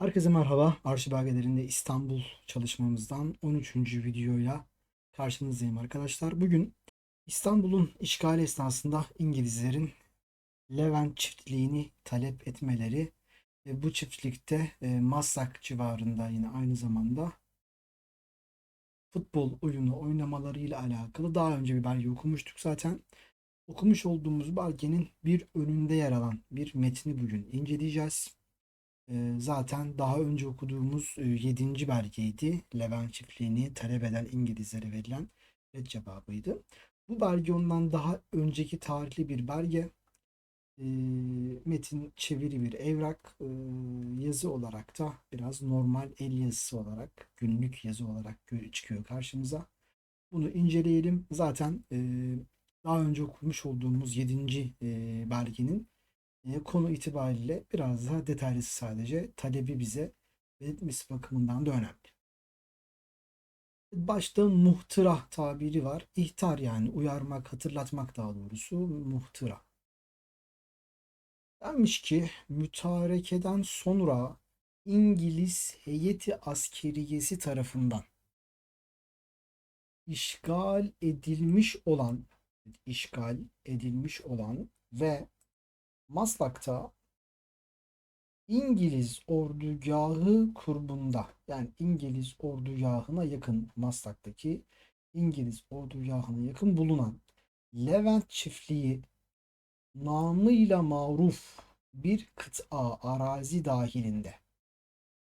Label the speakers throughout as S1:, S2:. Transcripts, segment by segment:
S1: Herkese merhaba. Arşiv belgelerinde İstanbul çalışmamızdan 13. videoyla karşınızdayım arkadaşlar. Bugün İstanbul'un işgali esnasında İngilizlerin Levent çiftliğini talep etmeleri ve bu çiftlikte e, Maslak civarında yine aynı zamanda futbol oyunu oynamalarıyla alakalı daha önce bir belge okumuştuk zaten. Okumuş olduğumuz belgenin bir önünde yer alan bir metni bugün inceleyeceğiz. Ee, zaten daha önce okuduğumuz 7. belgeydi. Levent çiftliğini talep eden İngilizlere verilen red cevabıydı. Bu belge ondan daha önceki tarihli bir belge. Ee, metin çeviri bir evrak. Ee, yazı olarak da biraz normal el yazısı olarak, günlük yazı olarak çıkıyor karşımıza. Bunu inceleyelim. Zaten e, daha önce okumuş olduğumuz 7. e, belgenin e, konu itibariyle biraz daha detaylısı sadece talebi bize belirtmesi bakımından da önemli. Başta muhtıra tabiri var. İhtar yani uyarmak, hatırlatmak daha doğrusu muhtıra. Denmiş ki mütarekeden sonra İngiliz heyeti askeriyesi tarafından işgal edilmiş olan işgal edilmiş olan ve Maslak'ta İngiliz ordugahı kurbunda yani İngiliz ordugahına yakın Maslak'taki İngiliz ordugahına yakın bulunan Levent çiftliği namıyla maruf bir kıta arazi dahilinde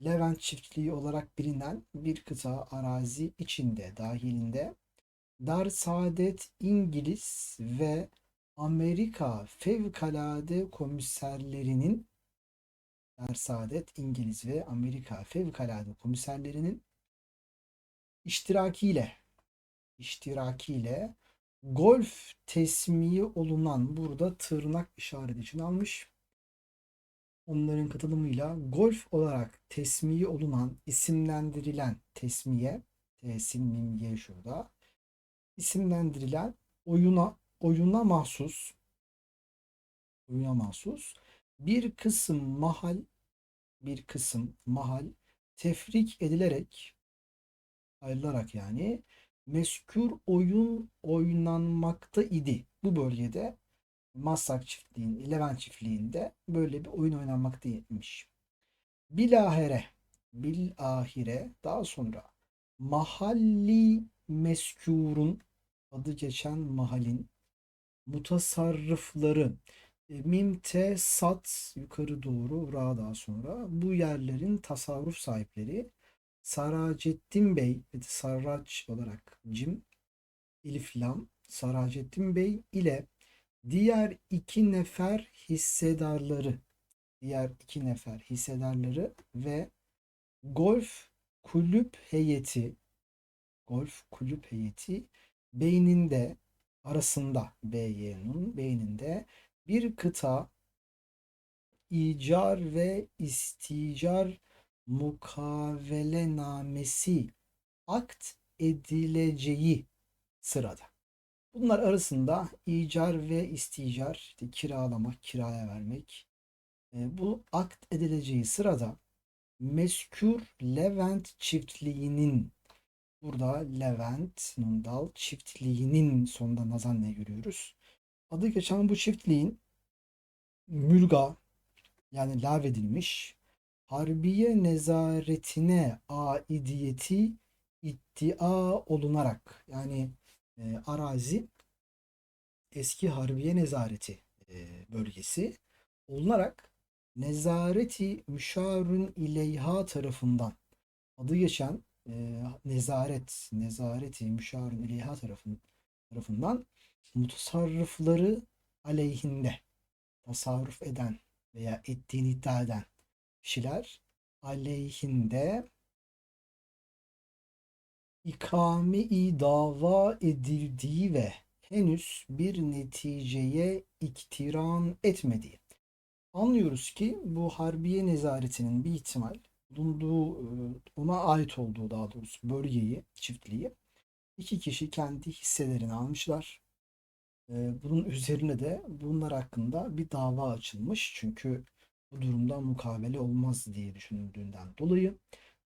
S1: Levent çiftliği olarak bilinen bir kıta arazi içinde dahilinde Dar Saadet İngiliz ve Amerika Fevkalade Komiserlerinin Saadet İngiliz ve Amerika Fevkalade Komiserlerinin iştirakiyle iştirakiyle golf tesmiyi olunan burada tırnak işareti için almış. Onların katılımıyla golf olarak tesmiyi olunan isimlendirilen tesmiye tesim mimye şurada isimlendirilen oyuna oyuna mahsus oyuna mahsus bir kısım mahal bir kısım mahal tefrik edilerek ayrılarak yani meskür oyun oynanmakta idi. Bu bölgede Maslak çiftliğin, Levent çiftliğinde böyle bir oyun oynanmakta imiş. Bilahere, bilahire daha sonra mahalli meskûrun adı geçen mahalin mutasarrıfları e, mim te sat yukarı doğru ra daha sonra bu yerlerin tasarruf sahipleri Saracettin Bey ve Sarraç olarak cim Elif Lam Saracettin Bey ile diğer iki nefer hissedarları diğer iki nefer hissedarları ve golf kulüp heyeti golf kulüp heyeti beyninde arasında BY'nin beyninde bir kıta icar ve isticar mukavelenamesi akt edileceği sırada. Bunlar arasında icar ve isticar, işte kiralamak, kiraya vermek. e, bu akt edileceği sırada meskür Levent çiftliğinin Burada Levent, Nundal çiftliğinin sonunda Nazanne'yi görüyoruz. Adı geçen bu çiftliğin mülga yani lağvedilmiş harbiye nezaretine aidiyeti iddia olunarak yani e, arazi eski harbiye nezareti e, bölgesi olunarak nezareti müşarun ileyha tarafından adı geçen e, nezaret, nezareti müşavirun ileyha tarafın, tarafından mutasarrıfları aleyhinde tasarruf eden veya ettiğini iddia eden kişiler aleyhinde ikame-i dava edildiği ve henüz bir neticeye iktiran etmediği. Anlıyoruz ki bu harbiye nezaretinin bir ihtimal bulunduğu ona ait olduğu daha doğrusu bölgeyi, çiftliği iki kişi kendi hisselerini almışlar. Bunun üzerine de bunlar hakkında bir dava açılmış. Çünkü bu durumda mukavele olmaz diye düşünüldüğünden dolayı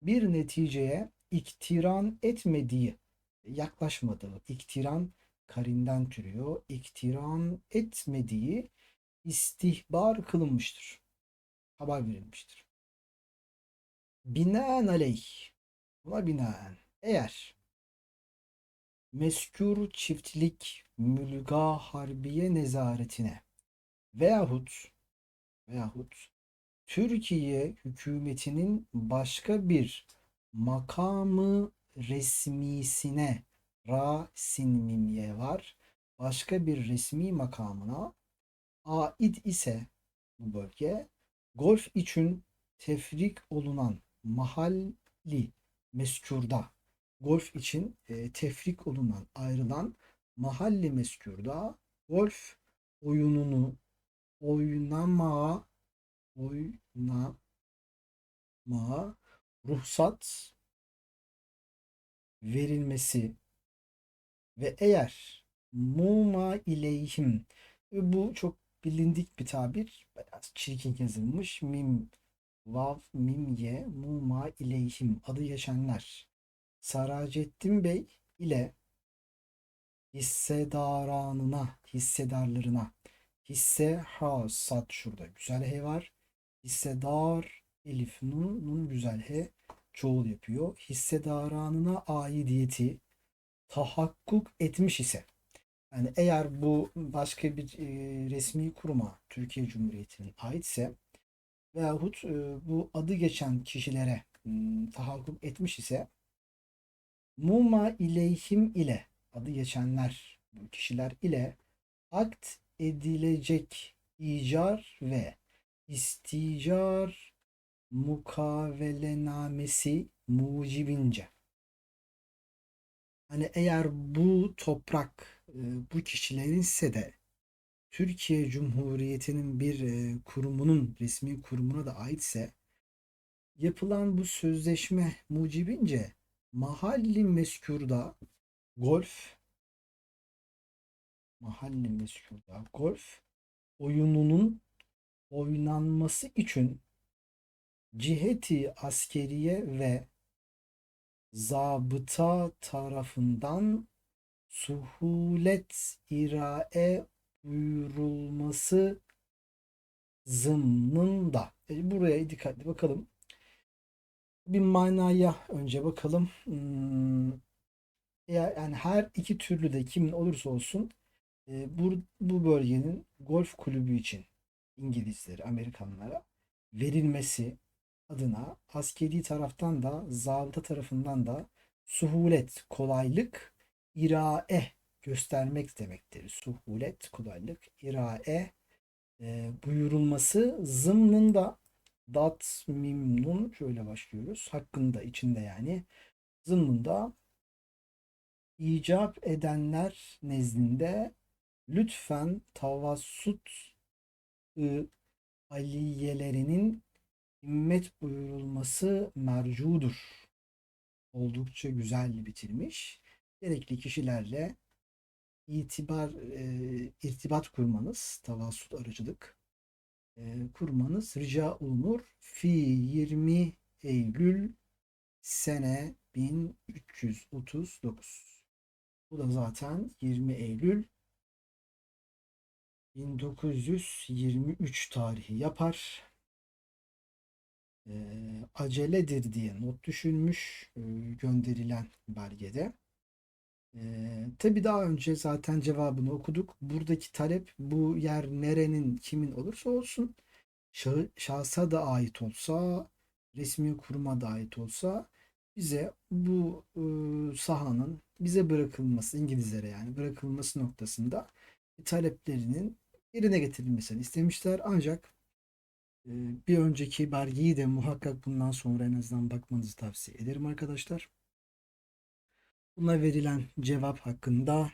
S1: bir neticeye iktiran etmediği, yaklaşmadığı, iktiran karinden türüyor, iktiran etmediği istihbar kılınmıştır. Haber verilmiştir. Binaen aleyh, buna binaen, eğer meskûr çiftlik mülga harbiye nezaretine veyahut veyahut Türkiye hükümetinin başka bir makamı resmisine ra sin mimye var. Başka bir resmi makamına ait ise bu bölge golf için tefrik olunan mahalli meskurda golf için e, tefrik olunan ayrılan mahalli meskurda golf oyununu oynamaya oynamaya ruhsat verilmesi ve eğer muma ileyhim e, bu çok bilindik bir tabir biraz çirkin yazılmış mim vav mim ye muma ileyhim adı geçenler. Saracettin Bey ile hissedaranına hissedarlarına. Hisse ha sat şurada güzel he var. Hissedar elif nun nun güzel he çoğul yapıyor. Hissedaranına aidiyeti tahakkuk etmiş ise. Yani eğer bu başka bir e, resmi kuruma Türkiye Cumhuriyeti'nin aitse veyahut e, bu adı geçen kişilere m, tahakkuk etmiş ise muma ileyhim ile adı geçenler bu kişiler ile akt edilecek icar ve isticar mukavelenamesi mucibince. Hani eğer bu toprak e, bu kişilerinse de Türkiye Cumhuriyeti'nin bir e, kurumunun resmi kurumuna da aitse yapılan bu sözleşme mucibince mahalli meskurda golf mahalli meskurda golf oyununun oynanması için ciheti askeriye ve zabıta tarafından suhulet irae buyurulması zımnında. E, buraya dikkatli bakalım. Bir manaya önce bakalım. Hmm, yani her iki türlü de kimin olursa olsun e, bu, bu bölgenin golf kulübü için İngilizlere, Amerikanlara verilmesi adına askeri taraftan da zabıta tarafından da suhulet, kolaylık, irae göstermek demektir. Suhulet, kolaylık, irae e, buyurulması zımnında dat mimnun şöyle başlıyoruz. Hakkında içinde yani zımnında icap edenler nezdinde lütfen tavassut ı aliyelerinin himmet buyurulması mercudur. Oldukça güzel bitirmiş. Gerekli kişilerle itibar, e, irtibat kurmanız, tavassut aracılık e, kurmanız rica olunur. Fi 20 Eylül sene 1339. Bu da zaten 20 Eylül 1923 tarihi yapar. E, aceledir diye not düşünmüş e, gönderilen belgede. E, tabii daha önce zaten cevabını okuduk. Buradaki talep bu yer nerenin kimin olursa olsun şah- şahsa da ait olsa resmi kuruma da ait olsa bize bu e, sahanın bize bırakılması İngilizlere yani bırakılması noktasında taleplerinin yerine getirilmesini istemişler. Ancak e, bir önceki belgeyi de muhakkak bundan sonra en azından bakmanızı tavsiye ederim arkadaşlar. Buna verilen cevap hakkında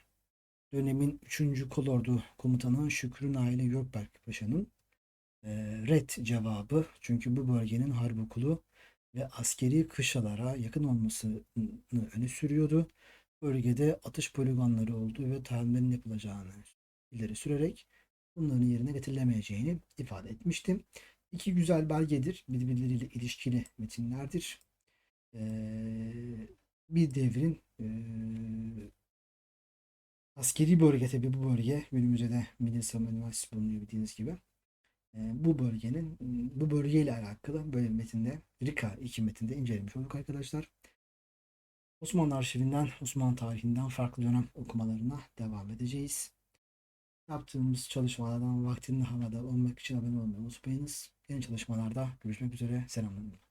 S1: dönemin 3. Kolordu Komutanı Şükrü Naili Gökberk Paşa'nın e, red cevabı. Çünkü bu bölgenin harp okulu ve askeri kışlalara yakın olmasını öne sürüyordu. Bölgede atış poligonları olduğu ve tahminlerin yapılacağını ileri sürerek bunların yerine getirilemeyeceğini ifade etmiştim. iki güzel belgedir. Birbirleriyle ilişkili metinlerdir. Ee, bir devrin ee, askeri bölge tabii bu bölge günümüzde de Savunma Üniversitesi bulunuyor bildiğiniz gibi. Ee, bu bölgenin bu bölgeyle alakalı böyle metinde Rika iki metinde incelemiş olduk arkadaşlar. Osmanlı arşivinden, Osmanlı tarihinden farklı dönem okumalarına devam edeceğiz. Yaptığımız çalışmalardan vaktinde havada olmak için abone olmayı unutmayınız. Yeni çalışmalarda görüşmek üzere. Selamlar.